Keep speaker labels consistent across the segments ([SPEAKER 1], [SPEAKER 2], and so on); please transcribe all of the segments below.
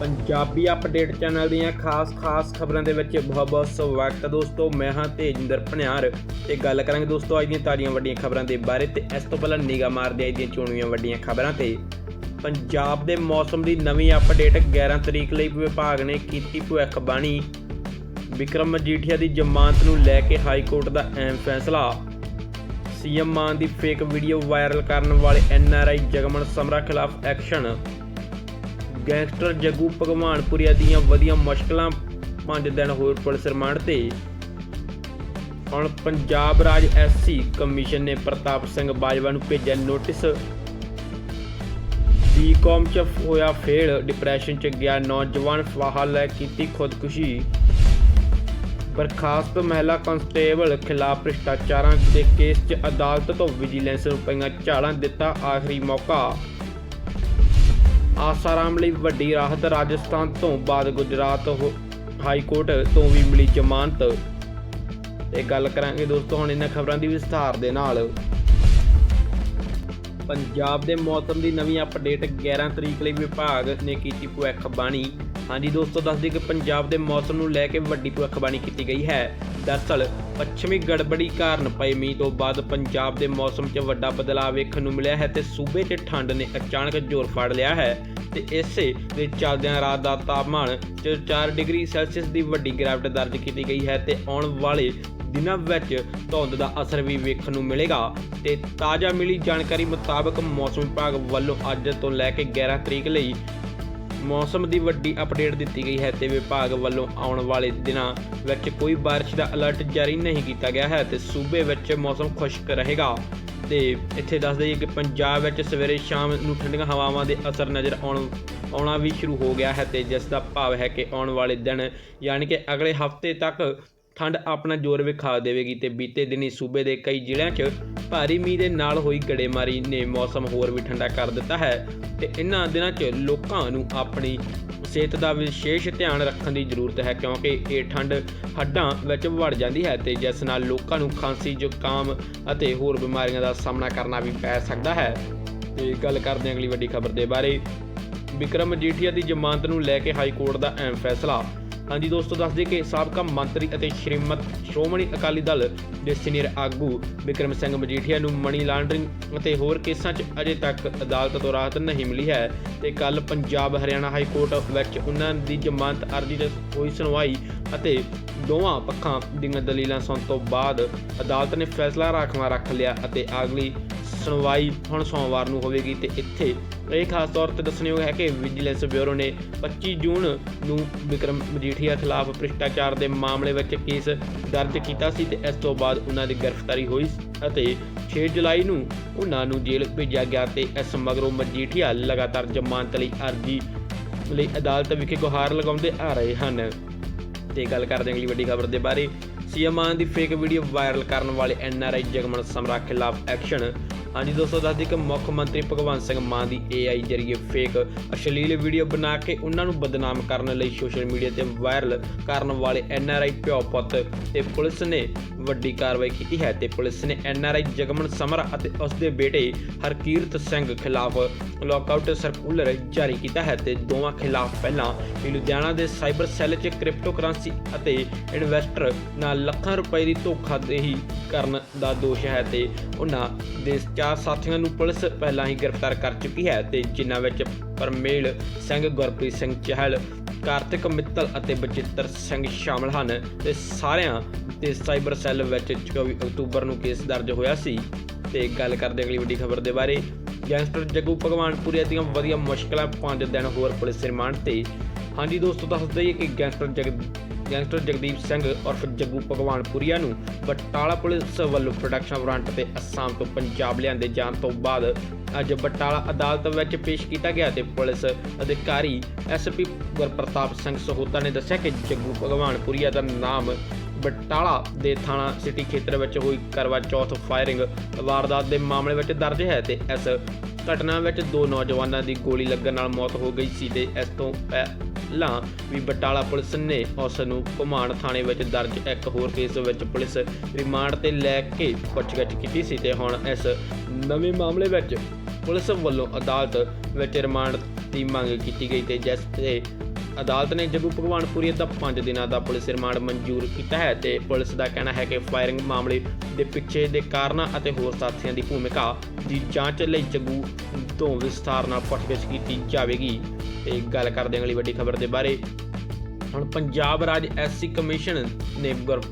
[SPEAKER 1] Punjabi update channel ਦੀਆਂ ਖਾਸ-ਖਾਸ ਖਬਰਾਂ ਦੇ ਵਿੱਚ ਬਹੁਤ-ਬਹੁਤ ਸਵਾਗਤ ਹੈ ਦੋਸਤੋ। ਮੈਂ ਹਾਂ ਤੇਜਿੰਦਰ ਭਨਿਆਰ ਤੇ ਗੱਲ ਕਰਾਂਗੇ ਦੋਸਤੋ ਅੱਜ ਦੀਆਂ ਤਾਜ਼ੀਆਂ ਵੱਡੀਆਂ ਖਬਰਾਂ ਦੇ ਬਾਰੇ ਤੇ ਇਸ ਤੋਂ ਪਹਿਲਾਂ ਨਿਗਾਹ ਮਾਰਦੇ ਅੱਜ ਦੀਆਂ ਚੋਣਵੀਆਂ ਵੱਡੀਆਂ ਖਬਰਾਂ ਤੇ। ਪੰਜਾਬ ਦੇ ਮੌਸਮ ਦੀ ਨਵੀਂ ਅਪਡੇਟ 11 ਤਰੀਕ ਲਈ ਵਿਭਾਗ ਨੇ ਕੀਤੀ ਭਵਿੱਖਬਾਣੀ ਵਿਕਰਮ ਮਜੀਠੀਆ ਦੀ ਜ਼ਮਾਨਤ ਨੂੰ ਲੈ ਕੇ ਹਾਈ ਕੋਰਟ ਦਾ ਅਹਿਮ ਫੈਸਲਾ। ਸੀਐਮ ਮਾਨ ਦੀ ਫੇਕ ਵੀਡੀਓ ਵਾਇਰਲ ਕਰਨ ਵਾਲੇ ਐਨਆਰਆਈ ਜਗਮਨ ਸਮਰਾ ਖਿਲਾਫ ਐਕਸ਼ਨ ਗੈਂਗਸਟਰ ਜੱਗੂ ਭਗਵਾਨਪੁਰੀਆ ਦੀਆਂ ਵਧੀਆਂ ਮੁਸ਼ਕਲਾਂ 5 ਦਿਨ ਹੋਰ ਪੁਲਿਸ ਰਿਮਾਂਡ ਤੇ। ਹੁਣ ਪੰਜਾਬ ਰਾਜ ਐਸਸੀ ਕਮਿਸ਼ਨ ਨੇ ਪ੍ਰਤਾਪ ਸਿੰਘ ਬਾਜਵਾ ਨੂੰ ਭੇਜਿਆ ਨੋਟਿਸ। ਬੀਕਾਮ ਚ ਹੋਇਆ ਫੇਲ, ਡਿਪਰੈਸ਼ਨ ਚ ਗਿਆ ਨੌਜਵਾਨ ਫਾਹਾ ਲੈ ਕੀਤੀ ਖੁਦਕੁਸ਼ੀ। ਬਰਖਾਸਤ ਮਹਿਲਾ ਕਨਸਟੇਬਲ ਖਿਲਾਫ ਭ੍ਰਿਸ਼ਟਾਚਾਰਾਂ ਦੇ ਕੇਸ 'ਚ ਅਦਾਲਤ ਤੋਂ ਵਿਜੀਲੈਂਸ ਨੂੰ ਪਈਆਂ ਝਾੜਾਂ ਦਿੱਤਾ ਆਖਰੀ ਮੌਕਾ। ਆਸਾਰਾਮ ਲਈ ਵੱਡੀ ਰਾਹਤ ਰਾਜਸਥਾਨ ਤੋਂ ਬਾਅਦ ਗੁਜਰਾਤ ਹੋ- ਹਾਈ ਕੋਰਟ ਤੋਂ ਵੀ ਮਿਲੀ ਜ਼ਮਾਨਤ। ਤੇ ਗੱਲ ਕਰਾਂਗੇ ਦੋਸਤੋ ਹੁਣ ਇਹਨਾਂ ਖਬਰਾਂ ਦੀ ਵਿਸਥਾਰ ਦੇ ਨਾਲ। ਪੰਜਾਬ ਦੇ ਮੌਸਮ ਦੀ ਨਵੀਂ ਅਪਡੇਟ 11 ਤਰੀਕ ਲਈ ਵਿਭਾਗ ਨੇ ਕੀਤੀ ਭਵਿੱਖਬਾਣੀ। ਹਾਂਜੀ ਦੋਸਤੋ ਦੱਸ ਦਈਏ ਕਿ ਪੰਜਾਬ ਦੇ ਮੌਸਮ ਨੂੰ ਲੈ ਕੇ ਵੱਡੀ ਭਵਿੱਖਬਾਣੀ ਕੀਤੀ ਗਈ ਹੈ। ਦਰਅਸਲ ਪੱਛਮੀ ਗੜਬੜੀ ਕਾਰਨ ਪਏ ਮੀਂਹ ਤੋਂ ਬਾਅਦ ਪੰਜਾਬ ਦੇ ਮੌਸਮ 'ਚ ਵੱਡਾ ਬਦਲਾਅ ਵੇਖਣ ਨੂੰ ਮਿਲਿਆ ਹੈ ਤੇ ਸੂਬੇ 'ਚ ਠੰਡ ਨੇ ਅਚਾਨਕ ਜ਼ੋਰ ਫੜ ਲਿਆ ਹੈ ਤੇ ਇਸੇ ਦੇ ਚੱਲਦਿਆਂ ਰਾਤ ਦਾ ਤਾਪਮਾਨ 'ਚ 4 ਡਿਗਰੀ ਸੈਲਸੀਅਸ ਦੀ ਵੱਡੀ ਗਿਰਾਵਟ ਦਰਜ ਕੀਤੀ ਗਈ ਹੈ ਤੇ ਆਉਣ ਵਾਲੇ ਦਿਨਾਂ ਵਿੱਚ ਧੁੰਦ ਦਾ ਅਸਰ ਵੀ ਵੇਖਣ ਨੂੰ ਮਿਲੇਗਾ। ਤੇ ਤਾਜ਼ਾ ਮਿਲੀ ਜਾਣਕਾਰੀ ਮੁਤਾਬਕ ਮੌਸਮ ਵਿਭਾਗ ਵੱਲੋਂ ਅੱਜ ਤੋਂ ਲੈ ਕੇ 11 ਤਰੀਕ ਲਈ ਮੌਸਮ ਦੀ ਵੱਡੀ ਅਪਡੇਟ ਦਿੱਤੀ ਗਈ ਹੈ ਤੇ ਵਿਭਾਗ ਵੱਲੋਂ ਆਉਣ ਵਾਲੇ ਦਿਨਾਂ ਵਿੱਚ ਕੋਈ ਬਾਰਿਸ਼ ਦਾ ਅਲਰਟ ਜਾਰੀ ਨਹੀਂ ਕੀਤਾ ਗਿਆ ਹੈ ਤੇ ਸੂਬੇ ਵਿੱਚ ਮੌਸਮ ਖੁਸ਼ਕ ਰਹੇਗਾ। ਤੇ ਇੱਥੇ ਦੱਸ ਦਈਏ ਕਿ ਪੰਜਾਬ ਵਿੱਚ ਸਵੇਰੇ ਸ਼ਾਮ ਨੂੰ ਠੰਡੀਆਂ ਹਵਾਵਾਂ ਦੇ ਅਸਰ ਨਜ਼ਰ ਆਉਣ ਆਉਣਾ ਵੀ ਸ਼ੁਰੂ ਹੋ ਗਿਆ ਹੈ ਤੇ ਜਿਸ ਦਾ ਭਾਵ ਹੈ ਕਿ ਆਉਣ ਵਾਲੇ ਦਿਨ ਯਾਨੀ ਕਿ ਅਗਲੇ ਹਫ਼ਤੇ ਤੱਕ ਠੰਡ ਆਪਣਾ ਜ਼ੋਰ ਵਿਖਾ ਦੇਵੇਗੀ ਤੇ ਬੀਤੇ ਦਿਨੀ ਸੂਬੇ ਦੇ ਕਈ ਜ਼ਿਲ੍ਹਿਆਂ 'ਚ ਭਾਰੀ ਮੀਂਹ ਦੇ ਨਾਲ ਹੋਈ ਗੜੇਮਾਰੀ ਨੇ ਮੌਸਮ ਹੋਰ ਵੀ ਠੰਡਾ ਕਰ ਦਿੱਤਾ ਹੈ ਤੇ ਇਹਨਾਂ ਦਿਨਾਂ 'ਚ ਲੋਕਾਂ ਨੂੰ ਆਪਣੀ ਸਿਹਤ ਦਾ ਵਿਸ਼ੇਸ਼ ਧਿਆਨ ਰੱਖਣ ਦੀ ਜ਼ਰੂਰਤ ਹੈ ਕਿਉਂਕਿ ਇਹ ਠੰਡ ਹੱਡਾਂ ਵਿੱਚ ਵੜ ਜਾਂਦੀ ਹੈ ਤੇ ਜਿਸ ਨਾਲ ਲੋਕਾਂ ਨੂੰ ਖਾਂਸੀ, ਜ਼ੁਕਾਮ ਅਤੇ ਹੋਰ ਬਿਮਾਰੀਆਂ ਦਾ ਸਾਹਮਣਾ ਕਰਨਾ ਵੀ ਪੈ ਸਕਦਾ ਹੈ। ਤੇ ਗੱਲ ਕਰਦੇ ਹਾਂ ਅਗਲੀ ਵੱਡੀ ਖਬਰ ਦੇ ਬਾਰੇ। ਵਿਕਰਮ ਮਜੀਠੀਆ ਦੀ ਜ਼ਮਾਨਤ ਨੂੰ ਲੈ ਕੇ ਹਾਈ ਕੋਰਟ ਦਾ ਅਹਿਮ ਫੈਸਲਾ ਹਾਂਜੀ ਦੋਸਤੋ, ਦੱਸ ਦਈਏ ਕਿ ਸਾਬਕਾ ਮੰਤਰੀ ਅਤੇ ਸ਼੍ਰੀਮਤ ਸ਼੍ਰੋਮਣੀ ਅਕਾਲੀ ਦਲ ਦੇ ਸੀਨੀਅਰ ਆਗੂ ਵਿਕਰਮ ਸਿੰਘ ਮਜੀਠੀਆ ਨੂੰ ਮਨੀ ਲਾਂਡਰਿੰਗ ਅਤੇ ਹੋਰ ਕੇਸਾਂ 'ਚ ਅਜੇ ਤੱਕ ਅਦਾਲਤ ਤੋਂ ਰਾਹਤ ਨਹੀਂ ਮਿਲੀ ਹੈ ਤੇ ਕੱਲ ਪੰਜਾਬ ਹਰਿਆਣਾ ਹਾਈ ਕੋਰਟ ਵਿੱਚ ਉਹਨਾਂ ਦੀ ਜ਼ਮਾਨਤ ਅਰਜ਼ੀ ਤੇ ਹੋਈ ਸੁਣਵਾਈ ਅਤੇ ਦੋਵਾਂ ਪੱਖਾਂ ਦੀਆਂ ਦਲੀਲਾਂ ਸੁਣਨ ਤੋਂ ਬਾਅਦ ਅਦਾਲਤ ਨੇ ਫੈਸਲਾ ਰਾਖਵਾਂ ਰੱਖ ਲਿਆ ਅਤੇ ਅਗਲੀ ਸੁਣਵਾਈ ਹੁਣ ਸੋਮਵਾਰ ਨੂੰ ਹੋਵੇਗੀ ਤੇ ਇੱਥੇ ਇਹ ਖਾਸ ਤੌਰ ਤੇ ਦੱਸਣਯੋਗ ਹੈ ਕਿ ਵਿਜੀਲੈਂਸ ਬਿਊਰੋ ਨੇ 25 ਜੂਨ ਨੂੰ ਵਿਕਰਮ ਮਜੀਠੀਆ ਖਿਲਾਫ ਭ੍ਰਿਸ਼ਟਾਚਾਰ ਦੇ ਮਾਮਲੇ ਵਿੱਚ ਕੇਸ ਦਰਜ ਕੀਤਾ ਸੀ ਤੇ ਇਸ ਤੋਂ ਬਾਅਦ ਉਹਨਾਂ ਦੀ ਗ੍ਰਿਫਤਾਰੀ ਹੋਈ ਅਤੇ 6 ਜੁਲਾਈ ਨੂੰ ਉਹਨਾਂ ਨੂੰ ਜੇਲ੍ਹ ਭੇਜਿਆ ਗਿਆ ਤੇ ਇਸ ਮਗਰੋਂ ਮਜੀਠੀਆ ਲਗਾਤਾਰ ਜ਼ਮਾਨਤ ਲਈ ਅਰਜ਼ੀ ਲਈ ਅਦਾਲਤ ਵਿਖੇ ਗੁਹਾਰ ਲਗਾਉਂਦੇ ਆ ਰਹੇ ਹਨ। ਤੇ ਗੱਲ ਕਰਦੇ ਅਗਲੀ ਵੱਡੀ ਖਬਰ ਦੇ ਬਾਰੇ। ਸੀਐਮ ਮਾਨ ਦੀ ਫੇਕ ਵੀਡੀਓ ਵਾਇਰਲ ਕਰਨ ਵਾਲੇ ਐਨਆਰਆਈ ਜਗਮਨ ਸਮਰਾ ਖਿਲਾਫ ਐਕਸ਼ਨ ਹਾਂਜੀ ਦੋਸਤੋ ਦੱਸਦੀ ਕਿ ਮੁੱਖ ਮੰਤਰੀ ਭਗਵੰਤ ਸਿੰਘ ਮਾਨ ਦੀ ਏਆਈ ਜਰੀਏ ਫੇਕ ਅਸ਼ਲੀਲ ਵੀਡੀਓ ਬਣਾ ਕੇ ਉਹਨਾਂ ਨੂੰ ਬਦਨਾਮ ਕਰਨ ਲਈ ਸੋਸ਼ਲ ਮੀਡੀਆ ਤੇ ਵਾਇਰਲ ਕਰਨ ਵਾਲੇ ਐਨਆਰਆਈ ਪਿਓ ਪੁੱਤ ਤੇ ਪੁਲਿਸ ਨੇ ਵੱਡੀ ਕਾਰਵਾਈ ਕੀਤੀ ਹੈ ਤੇ ਪੁਲਿਸ ਨੇ ਐਨਆਰਆਈ ਜਗਮਨ ਸਮਰਾ ਅਤੇ ਉਸ ਦੇ ਬੇਟੇ ਹਰਕੀਰਤ ਸਿੰਘ ਖਿਲਾਫ ਲੌਕਆਊਟ ਸਰਕੂਲਰ ਜਾਰੀ ਕੀਤਾ ਹੈ ਤੇ ਦੋਵਾਂ ਖਿਲਾਫ ਪਹਿਲਾਂ ਲੁਧਿਆਣਾ ਦੇ ਸਾਈਬਰ ਸੈੱਲ 'ਚ ਕ੍ਰਿਪਟੋਕਰੰਸੀ ਅਤੇ ਇਨਵੈਸਟਰ ਨਾਲ ਲੱਖਾਂ ਰੁਪਏ ਦੀ ਧੋਖਾਦੇਹੀ ਕਰਨ ਦਾ ਦੋਸ਼ ਹੈ ਤੇ ਉਹਨਾਂ ਦੇ ਚਾਰ ਸਾਥੀਆਂ ਨੂੰ ਪੁਲਿਸ ਪਹਿਲਾਂ ਹੀ ਗ੍ਰਿਫਤਾਰ ਕਰ ਚੁੱਕੀ ਹੈ ਤੇ ਜਿਨ੍ਹਾਂ ਵਿੱਚ ਪਰਮੇਲ ਸਿੰਘ, ਗੁਰਪ੍ਰੀਤ ਸਿੰਘ ਚਹਿਲ, ਕਾਰਤਿਕ ਮਿੱਤਲ ਅਤੇ ਬਚਿੱਤਰ ਸਿੰਘ ਸ਼ਾਮਲ ਹਨ ਤੇ ਸਾਰਿਆਂ ਤੇ ਸਾਈਬਰ ਸੈੱਲ ਵਿੱਚ 24 ਅਕਤੂਬਰ ਨੂੰ ਕੇਸ ਦਰਜ ਹੋਇਆ ਸੀ। ਤੇ ਗੱਲ ਕਰਦੇ ਅਗਲੀ ਵੱਡੀ ਖਬਰ ਦੇ ਬਾਰੇ। ਗੈਂਗਸਟਰ ਜੱਗੂ ਭਗਵਾਨਪੁਰੀਆ ਦੀਆਂ ਵਧੀਆ ਮੁਸ਼ਕਲਾਂ 5 ਦਿਨ ਹੋਰ ਪੁਲਿਸ ਰਿਮਾਂਡ ਤੇ। ਹਾਂਜੀ ਦੋਸਤੋ, ਦੱਸ ਦਈਏ ਕਿ ਗੈਂਗਸਟਰ ਜਗ ਗੈਂਗਸਟਰ ਜਗਦੀਪ ਸਿੰਘ ਉਰਫ ਜੱਗੂ ਭਗਵਾਨਪੁਰੀਆ ਨੂੰ ਬਟਾਲਾ ਪੁਲਿਸ ਵੱਲੋਂ ਪ੍ਰੋਡਕਸ਼ਨ ਵਾਰੰਟ ਤੇ ਅਸਾਮ ਤੋਂ ਪੰਜਾਬ ਲਿਆਂਦੇ ਜਾਣ ਤੋਂ ਬਾਅਦ ਅੱਜ ਬਟਾਲਾ ਅਦਾਲਤ ਵਿੱਚ ਪੇਸ਼ ਕੀਤਾ ਗਿਆ ਤੇ ਪੁਲਿਸ ਅਧਿਕਾਰੀ ਐਸਪੀ ਗੁਰਪ੍ਰਤਾਪ ਸਿੰਘ ਸਹੋਤਾ ਨੇ ਦੱਸਿਆ ਕਿ ਜੱਗੂ ਭਗਵਾਨਪੁਰੀਆ ਦਾ ਨਾਮ ਬਟਾਲਾ ਦੇ ਥਾਣਾ ਸਿਟੀ ਖੇਤਰ ਵਿੱਚ ਹੋਈ ਕਰਵਾ ਚੌਥ ਫਾਇਰਿੰਗ ਵਾਰਦਾਤ ਦੇ ਮਾਮਲੇ ਵਿੱਚ ਦਰਜ ਹੈ ਤੇ ਇਸ ਘਟਨਾ ਵਿੱਚ ਦੋ ਨੌਜਵਾਨਾਂ ਦੀ ਗੋਲੀ ਲੱਗਣ ਨਾਲ ਮੌਤ ਹੋ ਗਈ ਸੀ ਤੇ ਇਸ ਤੋਂ ਪਹਿਲਾਂ ਵੀ ਬਟਾਲਾ ਪੁਲਿਸ ਨੇ ਉਸ ਨੂੰ ਘੁਮਾਣ ਥਾਣੇ ਵਿੱਚ ਦਰਜ ਇੱਕ ਹੋਰ ਕੇਸ ਵਿੱਚ ਪੁਲਿਸ ਰਿਮਾਂਡ ਤੇ ਲੈ ਕੇ ਪੁੱਛਗਿੱਛ ਕੀਤੀ ਸੀ ਤੇ ਹੁਣ ਇਸ ਨਵੇਂ ਮਾਮਲੇ ਵਿੱਚ ਪੁਲਿਸ ਵੱਲੋਂ ਅਦਾਲਤ ਵਿੱਚ ਰਿਮਾਂਡ ਦੀ ਮੰਗ ਕੀਤੀ ਗਈ ਤੇ ਜਿਸ ਤੇ ਅਦਾਲਤ ਨੇ ਜੱਗੂ ਭਗਵਾਨਪੁਰੀ ਦਾ 5 ਦਿਨਾਂ ਦਾ ਪੁਲਿਸ ਰਿਮਾਂਡ ਮਨਜ਼ੂਰ ਕੀਤਾ ਹੈ ਤੇ ਪੁਲਿਸ ਦਾ ਕਹਿਣਾ ਹੈ ਕਿ ਫਾਇਰਿੰਗ ਮਾਮਲੇ ਦੇ ਪਿੱਛੇ ਦੇ ਕਾਰਨਾਂ ਅਤੇ ਹੋਰ ਸਾਥੀਆਂ ਦੀ ਭੂਮਿਕਾ ਦੀ ਜਾਂਚ ਲਈ ਜੱਗੂ ਤੋਂ ਵਿਸਥਾਰ ਨਾਲ ਪੁੱਛਗਿੱਛ ਕੀਤੀ ਜਾਵੇਗੀ। ਤੇ ਗੱਲ ਕਰਦੇ ਹਾਂ ਅਗਲੀ ਵੱਡੀ ਖਬਰ ਦੇ ਬਾਰੇ। ਹੁਣ ਪੰਜਾਬ ਰਾਜ ਐਸਸੀ ਕਮਿਸ਼ਨ ਨੇ ਗੁਰ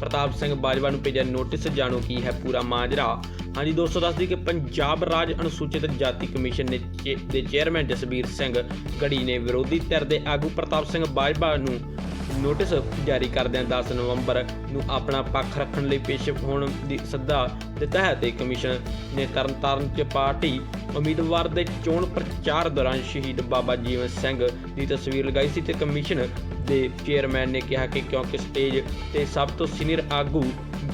[SPEAKER 1] ਪ੍ਰਤਾਪ ਸਿੰਘ ਬਾਜਵਾ ਨੂੰ ਭੇਜਿਆ ਨੋਟਿਸ, ਜਾਣੋ ਕੀ ਹੈ ਪੂਰਾ ਮਾਜਰਾ। ਹਾਂਜੀ ਦੋਸਤੋ, ਦੱਸ ਦਈਏ ਕਿ ਪੰਜਾਬ ਰਾਜ ਅਨੁਸੂਚਿਤ ਜਾਤੀ ਕਮਿਸ਼ਨ ਨੇ ਚੇ- ਦੇ ਚੇਅਰਮੈਨ ਜਸਬੀਰ ਸਿੰਘ ਗੜੀ ਨੇ ਵਿਰੋਧੀ ਧਿਰ ਦੇ ਆਗੂ ਪ੍ਰਤਾਪ ਸਿੰਘ ਬਾਜਵਾ ਨੂੰ ਨੋਟਿਸ ਜਾਰੀ ਕਰਦਿਆਂ 10 ਨਵੰਬਰ ਨੂੰ ਆਪਣਾ ਪੱਖ ਰੱਖਣ ਲਈ ਪੇਸ਼ ਹੋਣ ਦੀ ਸੱਦਾ ਦਿੱਤਾ ਹੈ ਤੇ ਕਮਿਸ਼ਨ ਨੇ ਤਰਨਤਾਰਨ 'ਚ ਪਾਰਟੀ ਉਮੀਦਵਾਰ ਦੇ ਚੋਣ ਪ੍ਰਚਾਰ ਦੌਰਾਨ ਸ਼ਹੀਦ ਬਾਬਾ ਜੀਵਨ ਸਿੰਘ ਦੀ ਤਸਵੀਰ ਲਗਾਈ ਸੀ ਤੇ ਕਮਿਸ਼ਨ ਦੇ ਚੇਅਰਮੈਨ ਨੇ ਕਿਹਾ ਕਿ ਕਿਉਂਕਿ ਸਟੇਜ ਤੇ ਸਭ ਤੋਂ ਸੀਨੀਅਰ ਆਗੂ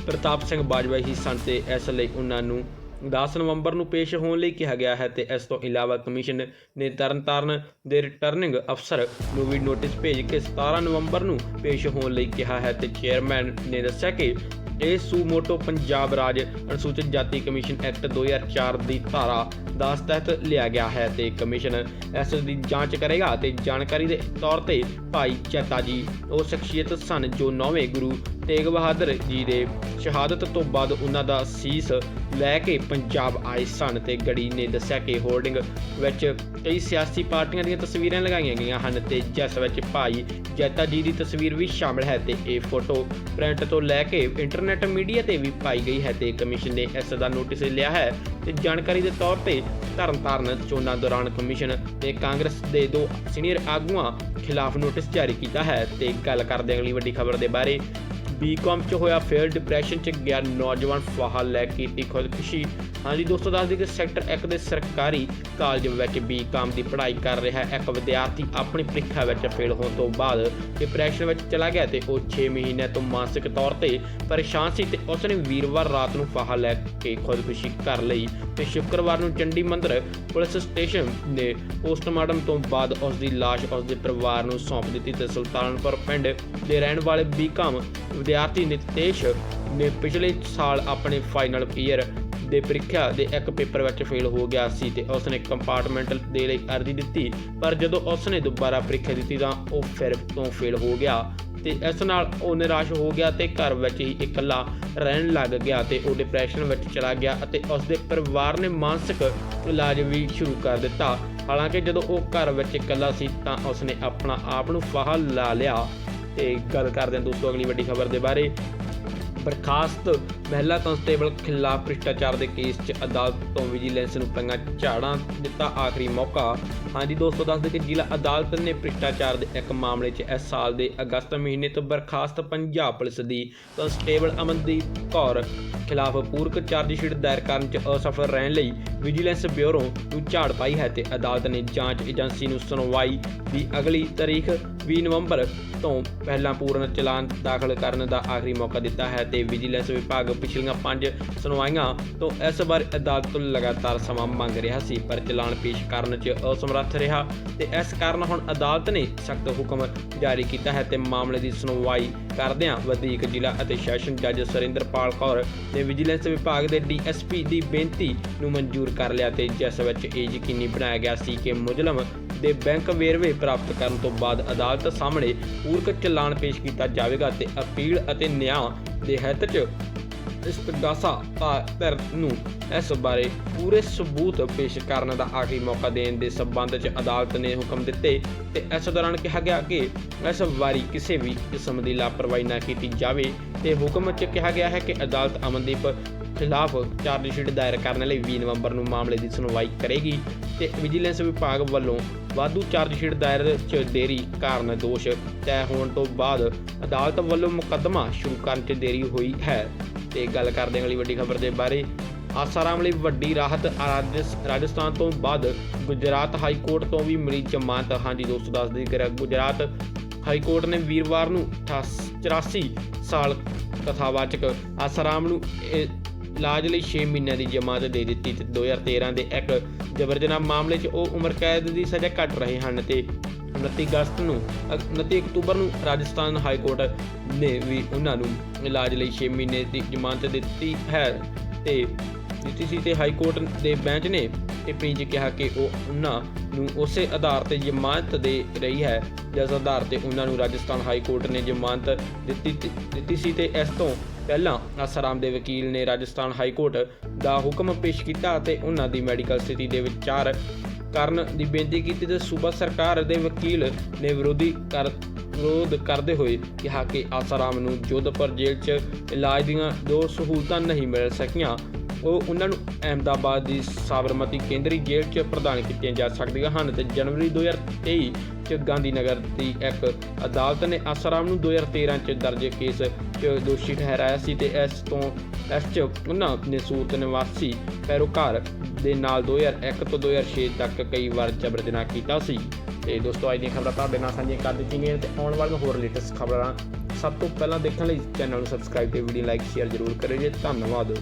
[SPEAKER 1] ਪ੍ਰਤਾਪ ਸਿੰਘ ਬਾਜਵਾ ਹੀ ਸਨ ਤੇ ਇਸ ਲਈ ਉਹਨਾਂ ਨੂੰ 10 ਨਵੰਬਰ ਨੂੰ ਪੇਸ਼ ਹੋਣ ਲਈ ਕਿਹਾ ਗਿਆ ਹੈ ਤੇ ਇਸ ਤੋਂ ਇਲਾਵਾ ਕਮਿਸ਼ਨ ਨੇ ਤਰਨਤਾਰਨ ਦੇ ਰਿਟਰਨਿੰਗ ਅਫਸਰ ਨੂੰ ਵੀ ਨੋਟਿਸ ਭੇਜ ਕੇ 17 ਨਵੰਬਰ ਨੂੰ ਪੇਸ਼ ਹੋਣ ਲਈ ਕਿਹਾ ਹੈ ਤੇ ਚੇਅਰਮੈਨ ਨੇ ਦੱਸਿਆ ਕਿ ਇਹ ਸੂਮੋਟੋ ਪੰਜਾਬ ਰਾਜ ਅਨੁਸੂਚਿਤ ਜਾਤੀ ਕਮਿਸ਼ਨ ਐਕਟ 2004 ਦੀ ਧਾਰਾ 10 ਤਹਿਤ ਲਿਆ ਗਿਆ ਹੈ ਤੇ ਕਮਿਸ਼ਨ ਇਸ ਦੀ ਜਾਂਚ ਕਰੇਗਾ ਤੇ ਜਾਣਕਾਰੀ ਦੇ ਤੌਰ ਤੇ ਭਾਈ ਚੈਤਾ ਜੀ, ਉਹ ਸ਼ਖਸੀਅਤ ਸਨ ਜੋ ਨੌਵੇਂ ਗੁਰੂ ਤੇਗ ਬਹਾਦਰ ਜੀ ਦੇ ਸ਼ਹਾਦਤ ਤੋਂ ਬਾਅਦ ਉਹਨਾਂ ਦਾ ਸੀਸ ਲੈ ਕੇ ਪੰਜਾਬ ਆਏ ਸਨ ਤੇ ਗੜੀ ਨੇ ਦੱਸਿਆ ਕਿ ਹੋਰਡਿੰਗ ਵਿੱਚ ਕਈ ਸਿਆਸੀ ਪਾਰਟੀਆਂ ਦੀਆਂ ਤਸਵੀਰਾਂ ਲਗਾਈਆਂ ਗਈਆਂ ਹਨ ਤੇ ਜਿਸ ਵਿੱਚ ਭਾਈ ਜੈਤਾ ਜੀ ਦੀ ਤਸਵੀਰ ਵੀ ਸ਼ਾਮਲ ਹੈ ਤੇ ਇਹ ਫੋਟੋ ਪ੍ਰਿੰਟ ਤੋਂ ਲੈ ਕੇ ਇੰਟਰਨੈਟ ਮੀਡੀਆ ਤੇ ਵੀ ਪਾਈ ਗਈ ਹੈ ਤੇ ਕਮਿਸ਼ਨ ਨੇ ਇਸ ਦਾ ਨੋਟਿਸ ਲਿਆ ਹੈ ਤੇ ਜਾਣਕਾਰੀ ਦੇ ਤੌਰ ਤੇ ਤਰਨਤਾਰਨ ਚੋਣਾਂ ਦੌਰਾਨ ਕਮਿਸ਼ਨ ਨੇ ਕਾਂਗਰਸ ਦੇ ਦੋ ਸੀਨੀਅਰ ਆਗੂਆਂ ਖਿਲਾਫ ਨੋਟਿਸ ਜਾਰੀ ਕੀਤਾ ਹੈ ਤੇ ਗੱਲ ਕਰਦੇ ਅਗਲੀ ਵੱਡੀ ਖਬਰ ਦੇ ਬਾਰੇ। ਬੀਕਾਮ ਚ ਹੋਇਆ ਫੇਲ ਡਿਪਰੈਸ਼ਨ ਚ ਗਿਆ ਨੌਜਵਾਨ ਫਾਹਾ ਲੈ ਕੇ ਕੀਤੀ ਖੁਦਕੁਸ਼ੀ। ਹਾਂਜੀ ਦੋਸਤੋ, ਦੱਸ ਦਈਏ ਕਿ ਸੈਕਟਰ 1 ਦੇ ਸਰਕਾਰੀ ਕਾਲਜ ਵਿੱਚ ਬੀਕਾਮ ਦੀ ਪੜ੍ਹਾਈ ਕਰ ਰਿਹਾ ਇੱਕ ਵਿਦਿਆਰਥੀ ਆਪਣੀ ਪ੍ਰੀਖਿਆ ਵਿੱਚ ਫੇਲ ਹੋਣ ਤੋਂ ਬਾਅਦ ਡਿਪਰੈਸ਼ਨ ਵਿੱਚ ਚਲਾ ਗਿਆ ਤੇ ਉਹ 6 ਮਹੀਨਿਆਂ ਤੋਂ ਮਾਨਸਿਕ ਤੌਰ ਤੇ ਪਰੇਸ਼ਾਨ ਸੀ ਤੇ ਉਸਨੇ ਵੀਰਵਾਰ ਰਾਤ ਨੂੰ ਫਾਹਾ ਲੈ ਕੇ ਖੁਦਕੁਸ਼ੀ ਕਰ ਲਈ ਤੇ ਸ਼ੁੱਕਰਵਾਰ ਨੂੰ ਚੰਡੀ ਮੰਦਰ ਪੁਲਿਸ ਸਟੇਸ਼ਨ ਨੇ ਪੋਸਟਮਾਰਟਮ ਤੋਂ ਬਾਅਦ ਉਸ ਦੀ ਲਾਸ਼ ਉਸ ਦੇ ਪਰਿਵਾਰ ਨੂੰ ਸੌਂਪ ਦਿੱਤੀ ਤੇ ਸੁਲਤਾਨਪੁਰ ਪਿੰਡ ਦੇ ਰਹਿਣ ਵਾਲੇ ਬੀਕਾਮ ਵਿਦਿਆਰਥੀ ਨਿਤੇਸ਼ ਨੇ ਪਿਛਲੇ ਸਾਲ ਆਪਣੇ ਫਾਈਨਲ ਈਅਰ ਦੇ ਪ੍ਰੀਖਿਆ ਦੇ ਇੱਕ ਪੇਪਰ ਵਿੱਚ ਫੇਲ ਹੋ ਗਿਆ ਸੀ ਤੇ ਉਸਨੇ ਕੰਪਾਰਟਮੈਂਟਲ ਦੇ ਲਈ ਅਰਜ਼ੀ ਦਿੱਤੀ। ਪਰ ਜਦੋਂ ਉਸਨੇ ਦੁਬਾਰਾ ਪ੍ਰੀਖਿਆ ਦਿੱਤੀ ਤਾਂ ਉਹ ਫਿਰ ਤੋਂ ਫੇਲ ਹੋ ਗਿਆ ਤੇ ਇਸ ਨਾਲ ਉਹ ਨਿਰਾਸ਼ ਹੋ ਗਿਆ ਤੇ ਘਰ ਵਿੱਚ ਹੀ ਇਕੱਲਾ ਰਹਿਣ ਲੱਗ ਗਿਆ ਤੇ ਉਹ ਡਿਪਰੈਸ਼ਨ ਵਿੱਚ ਚਲਾ ਗਿਆ ਅਤੇ ਉਸ ਦੇ ਪਰਿਵਾਰ ਨੇ ਮਾਨਸਿਕ ਇਲਾਜ ਵੀ ਸ਼ੁਰੂ ਕਰ ਦਿੱਤਾ। ਹਾਲਾਂਕਿ ਜਦੋਂ ਉਹ ਘਰ ਵਿੱਚ ਇਕੱਲਾ ਸੀ ਤਾਂ ਉਸਨੇ ਆਪਣਾ ਆਪ ਨੂੰ ਫਾਹਾ ਲਾ ਲਿਆ। ਤੇ ਗੱਲ ਕਰਦੇ ਹਾਂ ਦੋਸਤੋ ਅਗਲੀ ਵੱਡੀ ਖਬਰ ਦੇ ਬਾਰੇ। ਬਰਖਾਸਤ ਮਹਿਲਾ ਕਨਸਟੇਬਲ ਖਿਲਾਫ ਭ੍ਰਿਸ਼ਟਾਚਾਰ ਦੇ ਕੇਸ 'ਚ ਅਦਾਲਤ ਤੋਂ ਵਿਜੀਲੈਂਸ ਨੂੰ ਪਈਆਂ ਝਾੜਾਂ ਦਿੱਤਾ ਆਖਰੀ ਮੌਕਾ। ਹਾਂਜੀ ਦੋਸਤੋ, ਦੱਸ ਦੱਸਦੇ ਕਿ ਜ਼ਿਲ੍ਹਾ ਅਦਾਲਤ ਨੇ ਭ੍ਰਿਸ਼ਟਾਚਾਰ ਦੇ ਇੱਕ ਮਾਮਲੇ 'ਚ ਇਸ ਸਾਲ ਦੇ ਅਗਸਤ ਮਹੀਨੇ ਤੋਂ ਬਰਖਾਸਤ ਪੰਜਾਬ ਪੁਲਿਸ ਦੀ। ਕਨਸਟੇਬਲ ਅਮਨਦੀਪ ਕੌਰ ਖਿਲਾਫ ਪੂਰਕ ਚਾਰਜਸ਼ੀਟ ਦਾਇਰ ਕਰਨ 'ਚ ਅਸਫਲ ਰਹਿਣ ਲਈ ਵਿਜੀਲੈਂਸ ਬਿਊਰੋ ਨੂੰ ਝਾੜ ਪਾਈ ਹੈ ਤੇ ਅਦਾਲਤ ਨੇ ਜਾਂਚ ਏਜੰਸੀ ਨੂੰ ਸੁਣਵਾਈ ਦੀ ਅਗਲੀ ਤਾਰੀਖ 20 ਨਵੰਬਰ ਤੋਂ ਪਹਿਲਾਂ ਪੂਰਨ ਚਲਾਨ ਦਾਖਲ ਕਰਨ ਦਾ ਆਖਰੀ ਮੌਕਾ ਦਿੱਤਾ ਹੈ ਤੇ ਵਿਜੀਲੈਂਸ ਵਿਭਾਗ ਪਿਛਲੀਆਂ ਪੰਜ ਸੁਣਵਾਈਆਂ ਤੋਂ ਇਸ ਵਾਰ ਅਦਾਲਤ ਤੋਂ ਲਗਾਤਾਰ ਸਮਾਂ ਮੰਗ ਰਿਹਾ ਸੀ, ਪਰ ਚਲਾਨ ਪੇਸ਼ ਕਰਨ 'ਚ ਅਸਮਰੱਥ ਰਿਹਾ ਤੇ ਇਸ ਕਾਰਨ ਹੁਣ ਅਦਾਲਤ ਨੇ ਸਖਤ ਹੁਕਮ ਜਾਰੀ ਕੀਤਾ ਹੈ ਤੇ ਮਾਮਲੇ ਦੀ ਸੁਣਵਾਈ ਕਰਦਿਆਂ ਵਧੀਕ ਜ਼ਿਲ੍ਹਾ ਅਤੇ ਸੈਸ਼ਨ ਜੱਜ ਸੁਰਿੰਦਰਪਾਲ ਕੌਰ ਨੇ ਵਿਜੀਲੈਂਸ ਵਿਭਾਗ ਦੇ ਡੀਐਸਪੀ ਦੀ ਬੇਨਤੀ ਨੂੰ ਮਨਜ਼ੂਰ ਕਰ ਲਿਆ ਤੇ ਜਿਸ ਵਿੱਚ ਇਹ ਯਕੀਨੀ ਬਣਾਇਆ ਗਿਆ ਸੀ ਕਿ ਮੁਜਲਮ ਦੇ ਬੈਂਕ ਵੇਰਵੇ ਪ੍ਰਾਪਤ ਕਰਨ ਤੋਂ ਬਾਅਦ ਅਦਾਲਤ ਸਾਹਮਣੇ ਪੂਰਕ ਚਲਾਨ ਪੇਸ਼ ਕੀਤਾ ਜਾਵੇਗਾ ਤੇ ਅਪੀਲ ਅਤੇ ਨਿਆਂ ਦੇ ਹਿੱਤ 'ਚ ਇਸਤਗਾਸਾ ਧਿਰ ਨੂੰ ਇਸ ਬਾਰੇ ਪੂਰੇ ਸਬੂਤ ਪੇਸ਼ ਕਰਨ ਦਾ ਆਖਰੀ ਮੌਕਾ ਦੇਣ ਦੇ ਸਬੰਧ 'ਚ ਅਦਾਲਤ ਨੇ ਹੁਕਮ ਦਿੱਤੇ ਤੇ ਇਸ ਦੌਰਾਨ ਕਿਹਾ ਗਿਆ ਕਿ ਇਸ ਵਾਰੀ ਕਿਸੇ ਵੀ ਕਿਸਮ ਦੀ ਲਾਪਰਵਾਹੀ ਨਾ ਕੀਤੀ ਜਾਵੇ ਤੇ ਹੁਕਮ 'ਚ ਕਿਹਾ ਗਿਆ ਹੈ ਕਿ ਅਦਾਲਤ ਅਮਨਦੀਪ ਖਿਲਾਫ ਚਾਰਜਸ਼ੀਟ ਦਾਇਰ ਕਰਨ ਲਈ 20 ਨਵੰਬਰ ਨੂੰ ਮਾਮਲੇ ਦੀ ਸੁਣਵਾਈ ਕਰੇਗੀ ਤੇ ਵਿਜੀਲੈਂਸ ਵਿਭਾਗ ਵੱਲੋਂ ਵਾਧੂ ਚਾਰਜਸ਼ੀਟ ਦਾਇਰ 'ਚ ਦੇਰੀ ਕਾਰਨ ਦੋਸ਼ ਤੈਅ ਹੋਣ ਤੋਂ ਬਾਅਦ ਅਦਾਲਤ ਵੱਲੋਂ ਮੁਕੱਦਮਾ ਸ਼ੁਰੂ ਕਰਨ 'ਚ ਦੇਰੀ ਹੋਈ ਹੈ। ਤੇ ਗੱਲ ਕਰਦੇ ਹਾਂ ਅਗਲੀ ਵੱਡੀ ਖਬਰ ਦੇ ਬਾਰੇ, ਆਸਾਰਾਮ ਲਈ ਵੱਡੀ ਰਾਹਤ ਰਾਜਸ- ਰਾਜਸਥਾਨ ਤੋਂ ਬਾਅਦ ਗੁਜਰਾਤ ਹਾਈ ਕੋਰਟ ਤੋਂ ਵੀ ਮਿਲੀ ਜ਼ਮਾਨਤ। ਹਾਂਜੀ ਦੋਸਤੋ, ਦੱਸ ਦਈਏ ਕਿ ਗੁਜਰਾਤ ਹਾਈ ਕੋਰਟ ਨੇ ਵੀਰਵਾਰ ਨੂੰ 84 ਸਾਲ ਕਥਾਵਾਚਕ ਆਸਾਰਾਮ ਨੂੰ ਇਲਾਜ ਲਈ 6 ਮਹੀਨਿਆਂ ਦੀ ਜ਼ਮਾਨਤ ਦੇ ਦਿੱਤੀ ਤੇ 2013 ਦੇ ਇੱਕ ਜਬਰ ਜਨਾਹ ਮਾਮਲੇ 'ਚ ਉਹ ਉਮਰ ਕੈਦ ਦੀ ਸਜ਼ਾ ਕੱਟ ਰਹੇ ਹਨ ਤੇ 29 ਅਗਸਤ ਨੂੰ ਅਕ- 29 ਅਕਤੂਬਰ ਨੂੰ ਰਾਜਸਥਾਨ ਹਾਈ ਕੋਰਟ ਨੇ ਵੀ ਉਹਨਾਂ ਨੂੰ ਇਲਾਜ ਲਈ 6 ਮਹੀਨੇ ਦੀ ਜ਼ਮਾਨਤ ਦਿੱਤੀ ਹੈ ਤੇ ਦਿੱਤੀ ਸੀ ਤੇ ਹਾਈ ਕੋਰਟ ਦੇ ਬੈਂਚ ਨੇ ਟਿੱਪਣੀ 'ਚ ਕਿਹਾ ਕਿ ਉਹ ਉਹਨਾਂ ਨੂੰ ਉਸੇ ਆਧਾਰ ਤੇ ਜ਼ਮਾਨਤ ਦੇ ਰਹੀ ਹੈ ਜਿਸ ਆਧਾਰ ਤੇ ਉਹਨਾਂ ਨੂੰ ਰਾਜਸਥਾਨ ਹਾਈ ਕੋਰਟ ਨੇ ਜ਼ਮਾਨਤ ਦਿੱਤੀ ਦਿੱਤੀ ਸੀ ਤੇ ਇਸ ਤੋਂ ਪਹਿਲਾਂ ਆਸਾਰਾਮ ਦੇ ਵਕੀਲ ਨੇ ਰਾਜਸਥਾਨ ਹਾਈ ਕੋਰਟ ਦਾ ਹੁਕਮ ਪੇਸ਼ ਕੀਤਾ ਅਤੇ ਉਹਨਾਂ ਦੀ ਮੈਡੀਕਲ ਸਥਿਤੀ ਦੇ ਵਿਚਾਰ ਕਰਨ ਦੀ ਬੇਨਤੀ ਕੀਤੀ ਤੇ ਸੂਬਾ ਸਰਕਾਰ ਦੇ ਵਕੀਲ ਨੇ ਵਿਰੋਧੀ ਕਰ, ਵਿਰੋਧ ਕਰਦੇ ਹੋਏ ਕਿਹਾ ਕਿ ਆਸਾਰਾਮ ਨੂੰ ਜੋਧਪੁਰ ਜੇਲ੍ਹ 'ਚ ਇਲਾਜ ਦੀਆਂ ਦੋ ਸਹੂਲਤਾਂ ਨਹੀਂ ਮਿਲ ਸਕੀਆਂ। ਉਹ ਉਹਨਾਂ ਨੂੰ ਅਹਿਮਦਾਬਾਦ ਦੀ ਸਾਬਰਮਤੀ ਕੇਂਦਰੀ ਜੇਲ੍ਹ 'ਚ ਪ੍ਰਦਾਨ ਕੀਤੀਆਂ ਜਾ ਸਕਦੀਆਂ ਹਨ ਤੇ ਜਨਵਰੀ 2023 'ਚ ਗਾਂਧੀਨਗਰ ਦੀ ਇੱਕ ਅਦਾਲਤ ਨੇ ਆਸਾਰਾਮ ਨੂੰ 2013 'ਚ ਦਰਜ ਕੇਸ 'ਚ ਦੋਸ਼ੀ ਠਹਿਰਾਇਆ ਸੀ ਤੇ ਇਸ ਤੋਂ, ਇਸ 'ਚ ਉਹਨਾਂ ਨੇ ਸੂਤ ਨਿਵਾਸੀ ਪੈਰੋਕਾਰ ਦੇ ਨਾਲ 2001 ਤੋਂ 2006 ਤੱਕ ਕਈ ਵਾਰ ਜਬਰ ਜਨਾਹ ਕੀਤਾ ਸੀ। ਤੇ ਦੋਸਤੋ, ਅੱਜ ਦੀਆਂ ਖਬਰਾਂ ਤੁਹਾਡੇ ਨਾਲ ਸਾਂਝੀਆਂ ਕਰ ਦਿੱਤੀਆਂ ਗਈਆਂ ਤੇ ਆਉਣ ਵਾਲੀਆਂ ਹੋਰ ਲੇਟੈਸਟ ਖਬਰਾਂ ਸਭ ਤੋਂ ਪਹਿਲਾਂ ਦੇਖਣ ਲਈ ਚੈਨਲ ਨੂੰ ਸਬਸਕ੍ਰਾਈਬ ਤੇ ਵੀਡੀਓ ਲਾਈਕ, ਸ਼ੇਅਰ ਜ਼ਰੂਰ ਕਰਿਓ ਜੀ। ਧੰਨਵਾਦ।